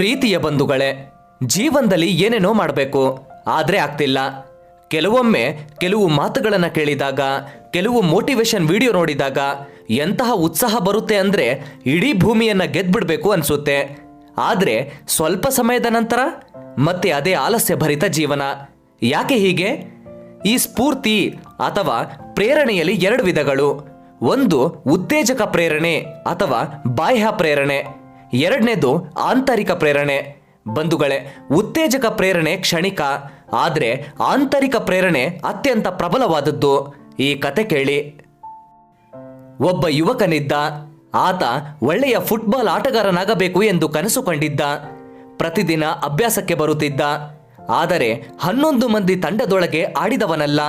ಪ್ರೀತಿಯ ಬಂಧುಗಳೇ, ಜೀವನದಲ್ಲಿ ಏನೇನೋ ಮಾಡಬೇಕು, ಆದರೆ ಆಗ್ತಿಲ್ಲ. ಕೆಲವೊಮ್ಮೆ ಕೆಲವು ಮಾತುಗಳನ್ನು ಕೇಳಿದಾಗ, ಕೆಲವು ಮೋಟಿವೇಶನ್ ವಿಡಿಯೋ ನೋಡಿದಾಗ ಎಂತಹ ಉತ್ಸಾಹ ಬರುತ್ತೆ ಅಂದರೆ ಇಡೀ ಭೂಮಿಯನ್ನು ಗೆದ್ಬಿಡ್ಬೇಕು ಅನಿಸುತ್ತೆ. ಆದರೆ ಸ್ವಲ್ಪ ಸಮಯದ ನಂತರ ಮತ್ತೆ ಅದೇ ಆಲಸ್ಯ ಭರಿತ ಜೀವನ. ಯಾಕೆ ಹೀಗೆ? ಈ ಸ್ಫೂರ್ತಿ ಅಥವಾ ಪ್ರೇರಣೆಯಲ್ಲಿ ಎರಡು ವಿಧಗಳು. ಒಂದು ಉತ್ತೇಜಕ ಪ್ರೇರಣೆ ಅಥವಾ ಬಾಹ್ಯ ಪ್ರೇರಣೆ. ಎರಡನೇದು ಆಂತರಿಕ ಪ್ರೇರಣೆ. ಬಂಧುಗಳೇ, ಉತ್ತೇಜಕ ಪ್ರೇರಣೆ ಕ್ಷಣಿಕ, ಆದರೆ ಆಂತರಿಕ ಪ್ರೇರಣೆ ಅತ್ಯಂತ ಪ್ರಬಲವಾದದ್ದು. ಈ ಕತೆ ಕೇಳಿ. ಒಬ್ಬ ಯುವಕನಿದ್ದ, ಆತ ಒಳ್ಳೆಯ ಫುಟ್ಬಾಲ್ ಆಟಗಾರನಾಗಬೇಕು ಎಂದು ಕನಸು ಕಂಡಿದ್ದ. ಪ್ರತಿದಿನ ಅಭ್ಯಾಸಕ್ಕೆ ಬರುತ್ತಿದ್ದ. ಆದರೆ ಹನ್ನೊಂದು ಮಂದಿ ತಂಡದೊಳಗೆ ಆಡಿದವನಲ್ಲ,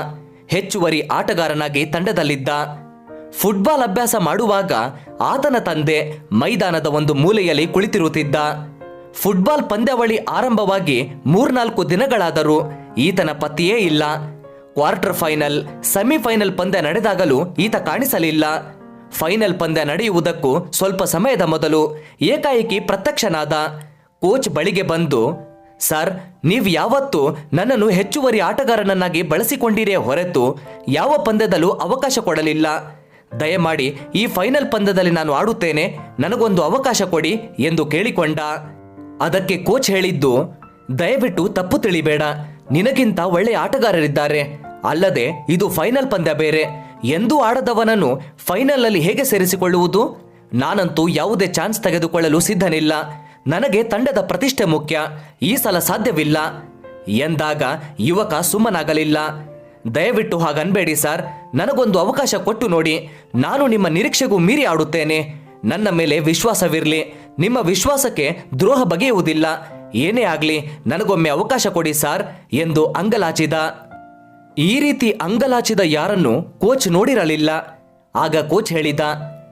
ಹೆಚ್ಚುವರಿ ಆಟಗಾರನಾಗಿ ತಂಡದಲ್ಲಿದ್ದ. ಫುಟ್ಬಾಲ್ ಅಭ್ಯಾಸ ಮಾಡುವಾಗ ಆತನ ತಂದೆ ಮೈದಾನದ ಒಂದು ಮೂಲೆಯಲ್ಲಿ ಕುಳಿತಿರುತ್ತಿದ್ದ. ಫುಟ್ಬಾಲ್ ಪಂದ್ಯಾವಳಿ ಆರಂಭವಾಗಿ ಮೂರ್ನಾಲ್ಕು ದಿನಗಳಾದರೂ ಈತನ ಪತಿಯೇ ಇಲ್ಲ. ಕ್ವಾರ್ಟರ್ ಫೈನಲ್, ಸೆಮಿಫೈನಲ್ ಪಂದ್ಯ ನಡೆದಾಗಲೂ ಈತ ಕಾಣಿಸಲಿಲ್ಲ. ಫೈನಲ್ ಪಂದ್ಯ ನಡೆಯುವುದಕ್ಕೂ ಸ್ವಲ್ಪ ಸಮಯದ ಮೊದಲು ಏಕಾಏಕಿ ಪ್ರತ್ಯಕ್ಷನಾದ ಕೋಚ್ ಬಳಿಗೆ ಬಂದು, ಸರ್, ನೀವು ಯಾವತ್ತೂ ನನ್ನನ್ನು ಹೆಚ್ಚುವರಿ ಆಟಗಾರನನ್ನಾಗಿ ಬಳಸಿಕೊಂಡಿರೇ ಹೊರತು ಯಾವ ಪಂದ್ಯದಲ್ಲೂ ಅವಕಾಶ ಕೊಡಲಿಲ್ಲ. ದಯಮಾಡಿ ಈ ಫೈನಲ್ ಪಂದ್ಯದಲ್ಲಿ ನಾನು ಆಡುತ್ತೇನೆ, ನನಗೊಂದು ಅವಕಾಶ ಕೊಡಿ ಎಂದು ಕೇಳಿಕೊಂಡ. ಅದಕ್ಕೆ ಕೋಚ್ ಹೇಳಿದ್ದು, ದಯವಿಟ್ಟು ತಪ್ಪು ತಿಳಿಬೇಡ, ನಿನಗಿಂತ ಒಳ್ಳೆಯ ಆಟಗಾರರಿದ್ದಾರೆ. ಅಲ್ಲದೆ, ಇದು ಫೈನಲ್ ಪಂದ್ಯ ಬೇರೆ. ಎಂದೂ ಆಡದವನನ್ನು ಫೈನಲ್ನಲ್ಲಿ ಹೇಗೆ ಸೇರಿಸಿಕೊಳ್ಳುವುದು? ನಾನಂತೂ ಯಾವುದೇ ಚಾನ್ಸ್ ತೆಗೆದುಕೊಳ್ಳಲು ಸಿದ್ಧನಿಲ್ಲ. ನನಗೆ ತಂಡದ ಪ್ರತಿಷ್ಠೆ ಮುಖ್ಯ. ಈ ಸಲ ಸಾಧ್ಯವಿಲ್ಲ. ಎಂದಾಗ ಯುವಕ ಸುಮ್ಮನಾಗಲಿಲ್ಲ. ದಯವಿಟ್ಟು ಹಾಗನ್ಬೇಡಿ ಸರ್. ನನಗೊಂದು ಅವಕಾಶ ಕೊಟ್ಟು ನೋಡಿ. ನಾನು ನಿಮ್ಮ ನಿರೀಕ್ಷೆಗೂ ಮೀರಿ ಆಡುತ್ತೇನೆ. ನನ್ನ ಮೇಲೆ ವಿಶ್ವಾಸವಿರಲಿ. ನಿಮ್ಮ ವಿಶ್ವಾಸಕ್ಕೆ ದ್ರೋಹ ಬಗೆಯುವುದಿಲ್ಲ. ಏನೇ ಆಗಲಿ, ನನಗೊಮ್ಮೆ ಅವಕಾಶ ಕೊಡಿ ಸಾರ್ ಎಂದು ಅಂಗಲಾಚಿದ. ಈ ರೀತಿ ಅಂಗಲಾಚಿದ ಯಾರನ್ನು ಕೋಚ್ ನೋಡಿರಲಿಲ್ಲ. ಆಗ ಕೋಚ್ ಹೇಳಿದ,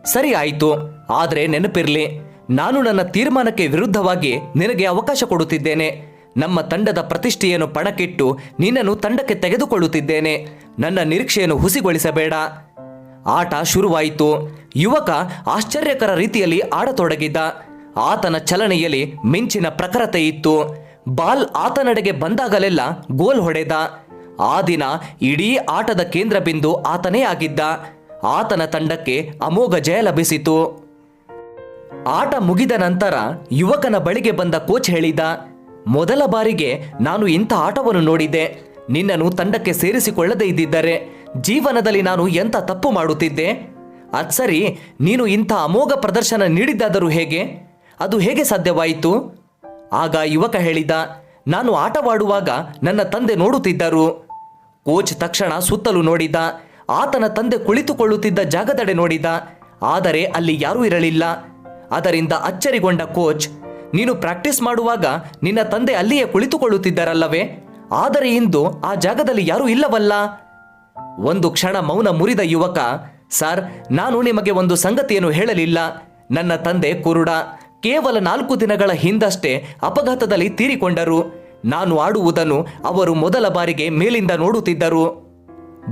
ಸರಿ ಆಯಿತು, ಆದರೆ ನೆನಪಿರಲಿ. ನಾನು ನನ್ನ ತೀರ್ಮಾನಕ್ಕೆ ವಿರುದ್ಧವಾಗಿ ನಿನಗೆ ಅವಕಾಶ ಕೊಡುತ್ತಿದ್ದೇನೆ. ನಮ್ಮ ತಂಡದ ಪ್ರತಿಷ್ಠೆಯನ್ನು ಪಣಕ್ಕಿಟ್ಟು ನಿನ್ನನ್ನು ತಂಡಕ್ಕೆ ತೆಗೆದುಕೊಳ್ಳುತ್ತಿದ್ದೇನೆ. ನನ್ನ ನಿರೀಕ್ಷೆಯನ್ನು ಹುಸಿಗೊಳಿಸಬೇಡ. ಆಟ ಶುರುವಾಯಿತು. ಯುವಕ ಆಶ್ಚರ್ಯಕರ ರೀತಿಯಲ್ಲಿ ಆಡತೊಡಗಿದ್ದ. ಆತನ ಚಲನೆಯಲ್ಲಿ ಮಿಂಚಿನ ಪ್ರಖರತೆ ಇತ್ತು. ಬಾಲ್ ಆತನಡೆಗೆ ಬಂದಾಗಲೆಲ್ಲ ಗೋಲ್ ಹೊಡೆದ. ಆ ದಿನ ಇಡೀ ಆಟದ ಕೇಂದ್ರ ಬಿಂದು ಆತನೇ ಆಗಿದ್ದ. ಆತನ ತಂಡಕ್ಕೆ ಅಮೋಘ ಜಯ ಲಭಿಸಿತು. ಆಟ ಮುಗಿದ ನಂತರ ಯುವಕನ ಬಳಿಗೆ ಬಂದ ಕೋಚ್ ಹೇಳಿದ ಮೊದಲ ಬಾರಿಗೆ ನಾನು ಇಂಥ ಆಟವನ್ನು ನೋಡಿದ್ದೆ. ನಿನ್ನನ್ನು ತಂಡಕ್ಕೆ ಸೇರಿಸಿಕೊಳ್ಳದೇ ಇದ್ದಿದ್ದರೆ ಜೀವನದಲ್ಲಿ ನಾನು ಎಂಥ ತಪ್ಪು ಮಾಡುತ್ತಿದ್ದೆ? ಅದು ಸರಿ, ನೀನು ಇಂಥ ಅಮೋಘ ಪ್ರದರ್ಶನ ನೀಡಿದ್ದಾದರೂ ಹೇಗೆ? ಅದು ಹೇಗೆ ಸಾಧ್ಯವಾಯಿತು? ಆಗ ಯುವಕ ಹೇಳಿದ, ನಾನು ಆಟವಾಡುವಾಗ ನನ್ನ ತಂದೆ ನೋಡುತ್ತಿದ್ದರು. ಕೋಚ್ ತಕ್ಷಣ ಸುತ್ತಲೂ ನೋಡಿದ, ಆತನ ತಂದೆ ಕುಳಿತುಕೊಳ್ಳುತ್ತಿದ್ದ ಜಾಗದಡೆ ನೋಡಿದ, ಆದರೆ ಅಲ್ಲಿ ಯಾರೂ ಇರಲಿಲ್ಲ. ಅದರಿಂದ ಅಚ್ಚರಿಗೊಂಡ ಕೋಚ್ ನೀನು ಪ್ರಾಕ್ಟೀಸ್ ಮಾಡುವಾಗ ನಿನ್ನ ತಂದೆ ಅಲ್ಲಿಯೇ ಕುಳಿತುಕೊಳ್ಳುತ್ತಿದ್ದರಲ್ಲವೇ? ಆದರೆ ಇಂದು ಆ ಜಾಗದಲ್ಲಿ ಯಾರೂ ಇಲ್ಲವಲ್ಲ? ಒಂದು ಕ್ಷಣ ಮೌನ ಮುರಿದ ಯುವಕ, ಸರ್, ನಾನು ನಿಮಗೆ ಒಂದು ಸಂಗತಿಯನ್ನು ಹೇಳಲಿಲ್ಲ. ನನ್ನ ತಂದೆ ಕುರುಡ. ಕೇವಲ ನಾಲ್ಕು ದಿನಗಳ ಹಿಂದಷ್ಟೇ ಅಪಘಾತದಲ್ಲಿ ತೀರಿಕೊಂಡರು. ನಾನು ಆಡುವುದನ್ನು ಅವರು ಮೊದಲ ಬಾರಿಗೆ ಮೇಲಿಂದ ನೋಡುತ್ತಿದ್ದರು.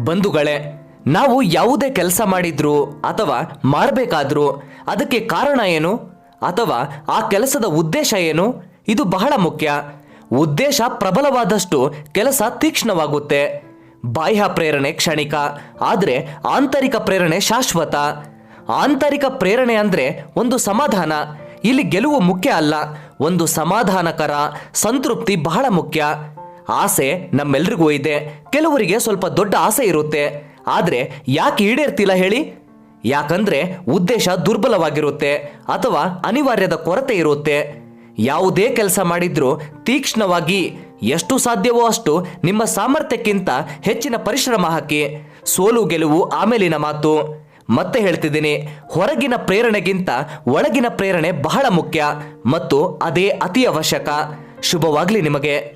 ಬಂಧುಗಳೇ, ನಾವು ಯಾವುದೇ ಕೆಲಸ ಮಾಡಿದ್ರು ಅಥವಾ ಮಾಡಬೇಕಾದ್ರೂ ಅದಕ್ಕೆ ಕಾರಣ ಏನು? ಅಥವಾ ಆ ಕೆಲಸದ ಉದ್ದೇಶ ಏನು? ಇದು ಬಹಳ ಮುಖ್ಯ. ಉದ್ದೇಶ ಪ್ರಬಲವಾದಷ್ಟು ಕೆಲಸ ತೀಕ್ಷ್ಣವಾಗುತ್ತೆ. ಬಾಹ್ಯ ಪ್ರೇರಣೆ ಕ್ಷಣಿಕ, ಆದರೆ ಆಂತರಿಕ ಪ್ರೇರಣೆ ಶಾಶ್ವತ. ಆಂತರಿಕ ಪ್ರೇರಣೆ ಅಂದರೆ ಒಂದು ಸಮಾಧಾನ. ಇಲ್ಲಿ ಗೆಲುವು ಮುಖ್ಯ ಅಲ್ಲ, ಒಂದು ಸಮಾಧಾನಕರ ಸಂತೃಪ್ತಿ ಬಹಳ ಮುಖ್ಯ. ಆಸೆ ನಮ್ಮೆಲ್ರಿಗೂ ಇದೆ, ಕೆಲವರಿಗೆ ಸ್ವಲ್ಪ ದೊಡ್ಡ ಆಸೆ ಇರುತ್ತೆ. ಆದರೆ ಯಾಕೆ ಈಡೇರ್ತಿಲ್ಲ ಹೇಳಿ? ಯಾಕಂದ್ರೆ ಉದ್ದೇಶ ದುರ್ಬಲವಾಗಿರುತ್ತೆ ಅಥವಾ ಅನಿವಾರ್ಯದ ಕೊರತೆ ಇರುತ್ತೆ. ಯಾವುದೇ ಕೆಲಸ ಮಾಡಿದ್ರೂ ತೀಕ್ಷ್ಣವಾಗಿ ಎಷ್ಟು ಸಾಧ್ಯವೋ ಅಷ್ಟು ನಿಮ್ಮ ಸಾಮರ್ಥ್ಯಕ್ಕಿಂತ ಹೆಚ್ಚಿನ ಪರಿಶ್ರಮ ಹಾಕಿ. ಸೋಲು ಗೆಲುವು ಆಮೇಲಿನ ಮಾತು. ಮತ್ತೆ ಹೇಳ್ತಿದ್ದೀನಿ, ಹೊರಗಿನ ಪ್ರೇರಣೆಗಿಂತ ಒಳಗಿನ ಪ್ರೇರಣೆ ಬಹಳ ಮುಖ್ಯ ಮತ್ತು ಅದೇ ಅತಿ ಅವಶ್ಯಕ. ಶುಭವಾಗ್ಲಿ ನಿಮಗೆ.